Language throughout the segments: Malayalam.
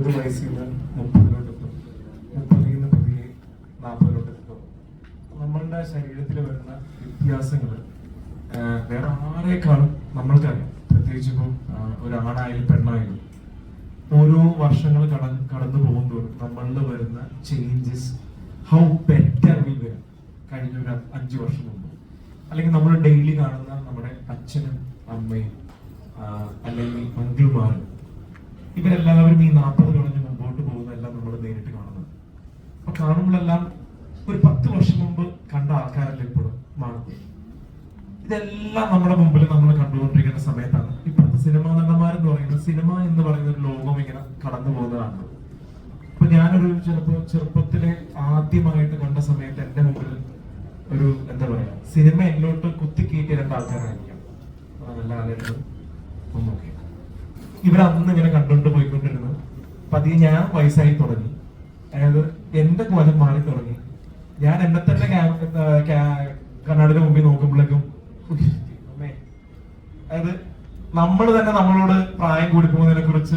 ഒരു വയസ്സിൽ മുപ്പതിലോട്ടെത്തും മുപ്പതിൽ നിന്ന് പതിയെ നാൽപ്പതിലോട്ടെത്തും നമ്മളുടെ ശരീരത്തിൽ വരുന്ന വ്യത്യാസങ്ങൾ വേറെ ആരെക്കാളും നമ്മൾക്കറിയാം. പ്രത്യേകിച്ച് ഇപ്പം ഒരാണായാലും പെണ്ണായാലും. ഓരോ വർഷങ്ങൾ കട കടന്നു പോകുന്തോറും നമ്മളിൽ വരുന്ന ചേഞ്ചസ് ഹൗ ബെറ്റർ വിൽ വരും കഴിഞ്ഞ ഒരു അഞ്ചു വർഷം മുമ്പ്. അല്ലെങ്കിൽ നമ്മൾ ഡെയിലി കാണുന്ന നമ്മുടെ അച്ഛനും അമ്മയും അല്ലെങ്കിൽ അങ്കിൾമാരും ഇവരെല്ലാവരും ഈ നാൽപ്പത് കളഞ്ഞ് മുമ്പോട്ട് പോകുന്നതെല്ലാം നമ്മൾ നേരിട്ട് കാണുന്നത് അപ്പൊ കാണുമ്പോഴെല്ലാം ഒരു പത്ത് വർഷം മുമ്പ് കണ്ട ആൾക്കാരല്ല ഇപ്പോഴും മാറുന്നത്? ഇതെല്ലാം നമ്മുടെ മുമ്പിൽ നമ്മൾ കണ്ടുകൊണ്ടിരിക്കുന്ന സമയത്താണ്. ഇപ്പോഴത്തെ സിനിമാ നടന്മാരെന്ന് പറയുന്നത് സിനിമ എന്ന് പറയുന്ന ഒരു ലോകം ഇങ്ങനെ കടന്നു പോകുന്നതാണ്. അപ്പൊ ഞാനൊരു ചെറുപ്പ ചെറുപ്പത്തിലെ ആദ്യമായിട്ട് കണ്ട സമയത്ത് എന്റെ മുമ്പിൽ ഒരു എന്താ പറയാ സിനിമ എന്നോട്ട് കുത്തിക്കയറ്റിയ രണ്ട് ആൾക്കാരായിരിക്കാം. നല്ല ആലോചന നോക്കി. ഇവർ അന്ന് ഇങ്ങനെ കണ്ടുകൊണ്ട് പോയിക്കൊണ്ടിരുന്നു. പതിയെ ഞാൻ വയസ്സായി തുടങ്ങി. അതായത് എന്റെ കോലം മാറി തുടങ്ങി. ഞാൻ എന്നെ തന്നെ കണ്ണാടിന്റെ മുമ്പിൽ നോക്കുമ്പോഴേക്കും അതായത് നമ്മൾ തന്നെ നമ്മളോട് പ്രായം കൂടി പോകുന്നതിനെ കുറിച്ച്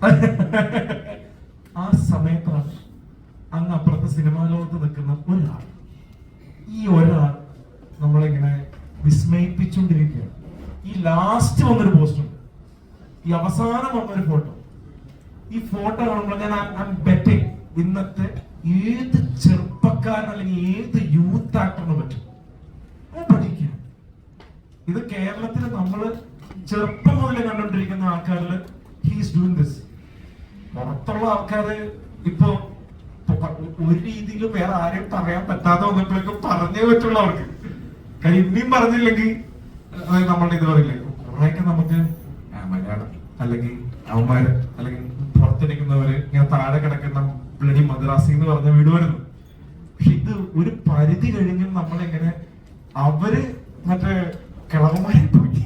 ആ സമയത്താണ് അങ്ങ് അപ്പുറത്തെ സിനിമാ ലോകത്ത് നിൽക്കുന്ന ഒരാൾ. ഈ ഒരാൾ നമ്മളിങ്ങനെ വിസ്മയിപ്പിച്ചുകൊണ്ടിരിക്കുകയാണ്. ഈ ലാസ്റ്റ് വന്നൊരു പോസ്റ്റ് ഈ അവസാനം വന്നൊരു ഫോട്ടോ ഈ ഫോട്ടോ കാണുമ്പോൾ ഞാൻ ബെറ്റിംഗ് ഇന്നത്തെ ഏത് ചെറുപ്പക്കാരൻ അല്ലെങ്കിൽ ഏത് യൂത്ത് ആക്ടറിന് പറ്റും? പഠിക്കുക ഇത് കേരളത്തിൽ നമ്മൾ ചെറുപ്പം മുതൽ കണ്ടുകൊണ്ടിരിക്കുന്ന ആൾക്കാരിൽ ഹീസ് ഡൂയിങ് ദിസ് പുറത്തുള്ള ആൾക്കാര് ഇപ്പൊ ഒരു രീതിയിലും വേറെ ആരെയും പറയാൻ പറ്റാതെ വന്നപ്പോഴേക്കും പറഞ്ഞേ പറ്റുള്ളൂ അവർക്ക് കാര്യം ഇനിയും പറഞ്ഞില്ലെങ്കിൽ നമ്മളുടെ ഇത് പറയില്ലേ കുറെയൊക്കെ നമുക്ക് മലയാളം അല്ലെങ്കിൽ അവന്മാര് അല്ലെങ്കിൽ പുറത്തിരിക്കുന്നവര് ഇങ്ങനെ താഴെ കിടക്കുന്ന ബ്ലഡി മദ്രാസി എന്ന് പറഞ്ഞ വീട് വരുന്നു പക്ഷെ ഇത് ഒരു പരിധി കഴിഞ്ഞും നമ്മളിങ്ങനെ അവർ മറ്റേ കിളവന്മാരെ പോയി.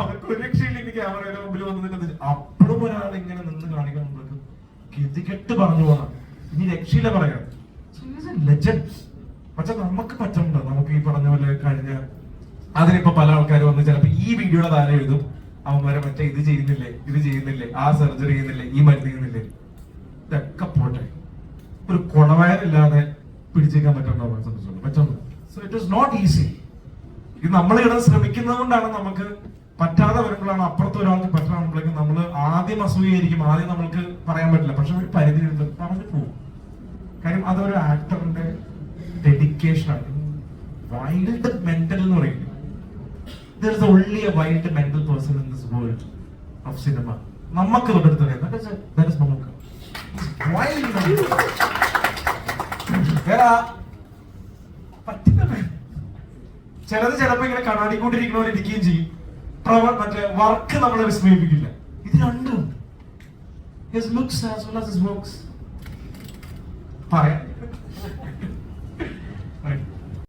അവർക്ക് ഒരു രക്ഷയില്ലെങ്കിൽ അവരുടെ മുമ്പിൽ വന്ന് നിൽക്കുന്നത്. അപ്പോഴും ഒരാൾ ഇങ്ങനെ നിന്ന് കാണിക്കാൻ നമ്മൾക്ക് ഗതികെട്ട് പറഞ്ഞു പോകണം ഇനി രക്ഷയില്ല പറയാം പക്ഷെ നമുക്ക് പറ്റുന്നുണ്ടോ. നമുക്ക് ഈ പറഞ്ഞ പോലെ കഴിഞ്ഞ അതിനിപ്പോ പല ആൾക്കാർ വന്ന് ചിലപ്പോ ഈ വീഡിയോയുടെ താരം എഴുതും. അവന്മാരെ മറ്റേ ഇത് ചെയ്യുന്നില്ലേ ഇത് ചെയ്യുന്നില്ലേ ആ സർജറി ചെയ്യുന്നില്ലേ ഈ മരുന്ന് ചെയ്യുന്നില്ലേ? ഇതൊക്കെ പോട്ടെ. ഒരു കുണവയറില്ലാതെ പിടിച്ചേക്കാൻ പറ്റുന്ന പറ്റുന്നു so it is not easy ഇത് നമ്മൾ ഇവിടെ ശ്രമിക്കുന്നത് കൊണ്ടാണ് നമുക്ക് പറ്റാതെ വരുമ്പോഴാണ് അപ്പുറത്ത് ഒരാൾക്ക് പറ്റാകുമ്പോഴേക്കും നമ്മൾ ആദ്യം അസൂയായിരിക്കും ആദ്യം നമ്മൾക്ക് പറയാൻ പറ്റില്ല. പക്ഷെ ഒരു പരിധി പറഞ്ഞു പോകും കാര്യം അതൊരു ആക്ടറിന്റെ ഡെഡിക്കേഷൻ ആണ്. വൈൽഡ് മെന്റൽ എന്ന് പറയുന്നത്. There is only a wild mental person in this world of cinema. നമുക്ക് തൊട്ടടുത്ത് അറിയാം that is മമ്മൂക്ക. വേറെ ആ- ചിലത് ചിലപ്പോ ഇങ്ങനെ കണ്ണാടിക്കൊണ്ടിരിക്കണവർ ഇരിക്കുകയും ചെയ്യും. പ്രവ മറ്റേ വർക്ക് നമ്മളെ വിസ്മയിപ്പിക്കില്ല. ഇത് രണ്ടും. His looks as well as his works പറയാം.